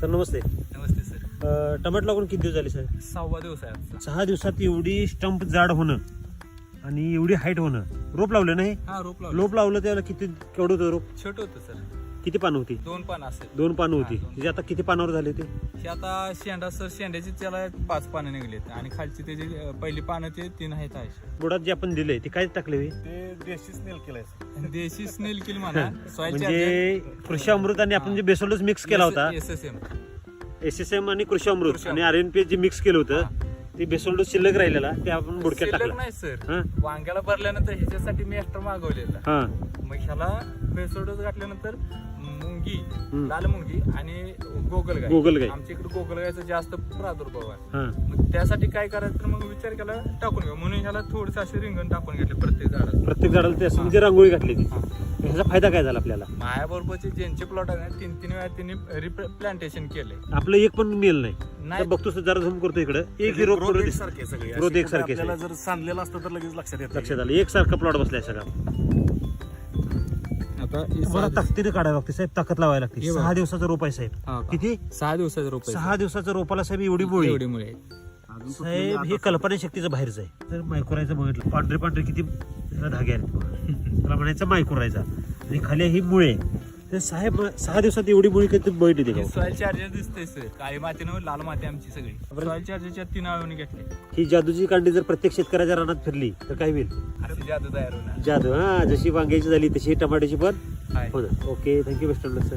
Sir नमस्ते. नमस्ते sir. अ, टमाटर लागून किती दिवस झाले सर? सहावा दिवस आहे सहा दिवसात एवढी स्टंप जाड होणं आणि एवढी हाईट होणं. रोप लावलं नाही? हा रोप लावलं. रोप लावलं त्याला किती केवढं होतं रोप? छोट होतं सर. किती पानं होती? दोन पान असेल. दोन पानं होती. हा, दोन. त्याची आता किती पानावर झाले ते? हे आता शेंडा सर शेंड्याची त्याला पाच पानं निघलेत. आणि खालची त्याची अं, पहिली पानं ते तीन आहेत आहे बुडात जे आपण दिलंय ते काय टाकले? ते देशी स्नेल केलंय देशी स्नेल किल म्हणा. सॉइल म्हणजे कृषी अमृत आणि आपण जे बेसोलच मिक्स केला होता. S S M S S M आणि कृषी अमृत. कृषी आणि. R N P J mix केलं होतं ते बेसोल्ड शिल्लक राहिलेला ते आपण बुडक्यात टाकला. नाही सर. हा? वांग्याला भरल्यानंतर ह्याच्यासाठी मी एक्स्ट्रा मागवलेला. हा. मग ह्याला बेसोडोस घातल्यानंतर मुंगी. लाल मुंगी आणि गोगलगाय. गोगलगाय. आमच्या इकडे गोगलगायचा जास्त प्रादुर्भाव आहे. हा. मग त्यासाठी काय करायचं तर मग विचार केला टाकून घेऊ. म्हणून ह्याला थोडस असे रिंगण टाकून घेतले प्रत्येक झाडात प्रत्येक झाडाला ते असं म्हणजे रांगोळी घातली ती. ह्याचा फायदा काय झाला आपल्याला? मायाबरोबरचे ज्यांचे प्लॉट आहेत ना, तीन तीन वेळा त्यांनी रिप्लांटेशन केले आपलं एक पण मेल नाही. नाही. तर बघतो जरा झूम करतो इकडे. एक ही पुढे सारखे सगळे. एकसारखे आपल्याला सगळे. जर सांडलेलं असतं तर लगेच लक्षात येतं. लक्षात आलं. एकसारखा प्लॉट बसलाय सगळा. आता मला ताकदीने काढायला लागते साहेब ताकद लावायला लागते. हे बघा. सहा दिवसाचा रोप आहे साहेब. हा का? किती? सहा दिवसाचं रोप. सहा दिवसाचा रोपाला साहेब एवढी मुळी एवढी मुळे अजून साहेब हे कल्पना शक्तीचं बाहेरच आहे. तर मायक्रोरायचं बघितलं. पांढरे पांढरे किती धागे आहेत. त्याला म्हणायचं मायक्रोरायचा आणि खाली ही मुळे तर साहेब सहा दिवसात एवढी मुळी कधी ते सॉइल चार्जर दिसतंय सर. काळी माती नव्हे लाल माती आमची सगळी. सॉइल चार्जरच्या तीन आळवणी घेतले ही जादूची कांडी जर प्रत्येक शेतकऱ्याच्या रानात फिरली तर काय होईल? अशी जादू तयार होणार. जादू हा जशी वांग्याची झाली तशी टमाट्याची पण आहे. Okay thank you best sir